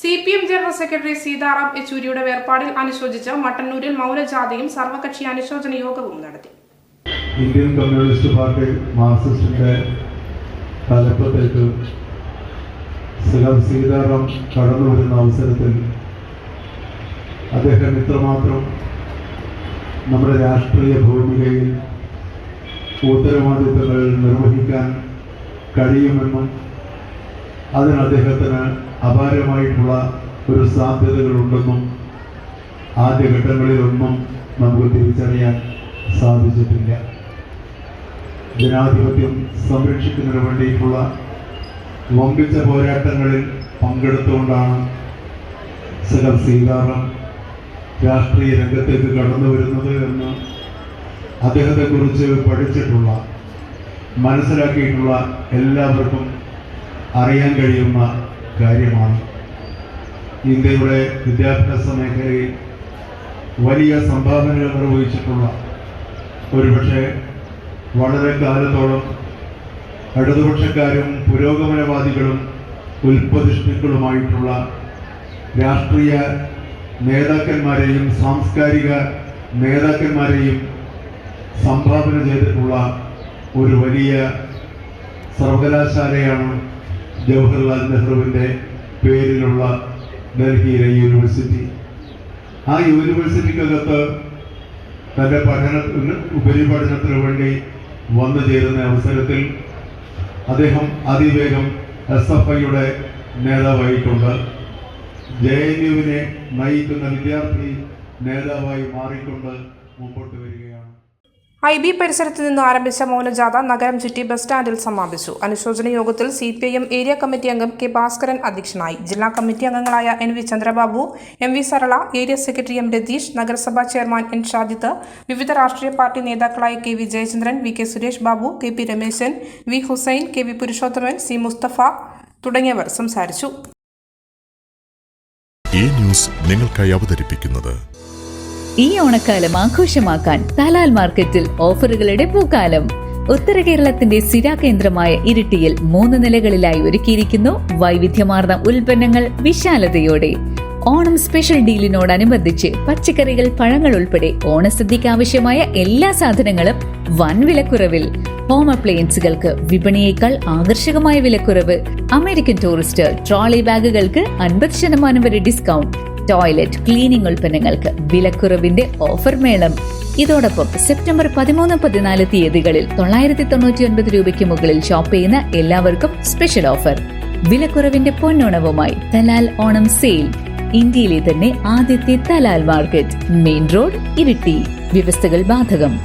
C P M general secretary Sitaram യെച്ചൂരിയുടെ വേർപാടിൽ അനുശോചിച്ച് മട്ടന്നൂരിൽ മൗനജാഥയും സർവകക്ഷി അനുശോചന യോഗവും നടത്തി. ഇന്ത്യൻ കമ്മ്യൂണിസ്റ്റ് പാർട്ടി മാർക്സിസ്റ്റിന്റെ തലപ്പത്തേക്ക് ശ്രീ സീതാറാം കടന്നു വരുന്ന അവസരത്തിൽ അദ്ദേഹം ഇത്രമാത്രം നമ്മുടെ രാഷ്ട്രീയ ഭൂമികയിൽ ഉത്തരവാദിത്തങ്ങൾ നിർവഹിക്കാൻ കഴിയുമെന്നും അതിന് അദ്ദേഹത്തിന് അപാരമായിട്ടുള്ള ഒരു സാധ്യതകളുണ്ടെന്നും ആദ്യഘട്ടങ്ങളിലൊന്നും നമുക്ക് തിരിച്ചറിയാൻ സാധിച്ചിട്ടില്ല. ജനാധിപത്യം സംരക്ഷിക്കുന്നതിന് വേണ്ടിയിട്ടുള്ള വമ്പിച്ച പോരാട്ടങ്ങളിൽ പങ്കെടുത്തുകൊണ്ടാണ് സഹർ സീതാറാം രാഷ്ട്രീയ രംഗത്തേക്ക് കടന്നു വരുന്നത് എന്ന് അദ്ദേഹത്തെക്കുറിച്ച് പഠിച്ചിട്ടുള്ള മനസ്സിലാക്കിയിട്ടുള്ള എല്ലാവർക്കും അറിയാൻ കഴിയുന്ന കാര്യമാണ്. ഇന്ത്യയുടെ വിദ്യാഭ്യാസ മേഖലയിൽ വലിയ സംഭാവനകൾ നിർവഹിച്ചിട്ടുള്ള ഒരുപക്ഷെ വളരെ കാലത്തോളം ഇടതുപക്ഷക്കാരും പുരോഗമനവാദികളും ഉൽപ്പതിഷ്ഠുക്കളുമായിട്ടുള്ള രാഷ്ട്രീയ നേതാക്കന്മാരെയും സാംസ്കാരിക നേതാക്കന്മാരെയും സംഭാവന ചെയ്തിട്ടുള്ള ഒരു വലിയ സർവകലാശാലയാണ് ജവഹർലാൽ നെഹ്റുവിന്റെ പേരിലുള്ള ഡൽഹിയിലെ യൂണിവേഴ്സിറ്റി. ആ യൂണിവേഴ്സിറ്റിക്കകത്ത് തന്റെ പഠനത്തിന് ഉപരിപഠനത്തിന് വേണ്ടി വന്നു ചേരുന്ന അവസരത്തിൽ അദ്ദേഹം അതിവേഗം എസ് എഫ് ഐയുടെ നേതാവായിട്ടുണ്ട്. ജെ എൻ യുവിനെ നയിക്കുന്ന വിദ്യാർത്ഥി നേതാവായി മാറിക്കൊണ്ട് മുമ്പോട്ട് വരികയാണ് ഐ ബി പരിസരത്ത് നിന്ന് ആരംഭിച്ച മൗനജാഥ നഗരം ചുറ്റി ബസ് സ്റ്റാൻഡിൽ സമാപിച്ചു. അനുശോചന യോഗത്തിൽ C P I M area committee അംഗം കെ ഭാസ്കരൻ അധ്യക്ഷനായി. ജില്ലാ കമ്മിറ്റി അംഗങ്ങളായ N V Chandrababu M V Sarala area secretary M Ratheesh നഗരസഭാ ചെയർമാൻ എൻ ഷാജിത്ത് വിവിധ രാഷ്ട്രീയ പാർട്ടി നേതാക്കളായ K V Jayachandran V K Suresh Babu K P Rameshan V Hussain K V Purushothaman C Musthafa തുടങ്ങിയവർ സംസാരിച്ചു. ഈ news നിങ്ങൾക്കായി അവതരിപ്പിക്കുന്നത് ഈ ഓണക്കാലം ആഘോഷമാക്കാൻ തലാൽ മാർക്കറ്റിൽ ഓഫറുകളുടെ പൂക്കാലം. ഉത്തര കേരളത്തിന്റെ സ്ഥിരാകേന്ദ്രമായ ഇരിട്ടിയിൽ മൂന്ന് നിലകളിലായി ഒരുക്കിയിരിക്കുന്നു വൈവിധ്യമാർന്ന ഉൽപ്പന്നങ്ങൾ വിശാലതയോടെ. ഓണം സ്പെഷ്യൽ ഡീലിനോടനുബന്ധിച്ച് പച്ചക്കറികൾ പഴങ്ങൾ ഉൾപ്പെടെ ഓണസദ്യക്ക് ആവശ്യമായ എല്ലാ സാധനങ്ങളും വൻ വിലക്കുറവിൽ. ഹോം അപ്ലയൻസുകൾക്ക് വിപണിയേക്കാൾ ആകർഷകമായ വിലക്കുറവ്. അമേരിക്കൻ ടൂറിസ്റ്റ് ട്രോളി ബാഗുകൾക്ക് അൻപത് ശതമാനം വരെ ഡിസ്കൗണ്ട്. ടോയ്ലറ്റ് ക്ലീനിംഗ് ഉൽപ്പന്നങ്ങൾക്ക് വിലക്കുറവിന്റെ ഓഫർ മേളം. ഇതോടൊപ്പം സെപ്റ്റംബർ പതിമൂന്ന് പതിനാല് തീയതികളിൽ തൊള്ളായിരത്തി തൊണ്ണൂറ്റി ഒൻപത് രൂപയ്ക്ക് മുകളിൽ ഷോപ്പ് ചെയ്യുന്ന എല്ലാവർക്കും സ്പെഷ്യൽ ഓഫർ. വിലക്കുറവിന്റെ പൊന്നോണവുമായി തലാൽ ഓണം സെയിൽ. ഇന്ത്യയിലെ തന്നെ ആദ്യത്തെ Talal market main road Iritty. വ്യവസ്ഥകൾ ബാധകം.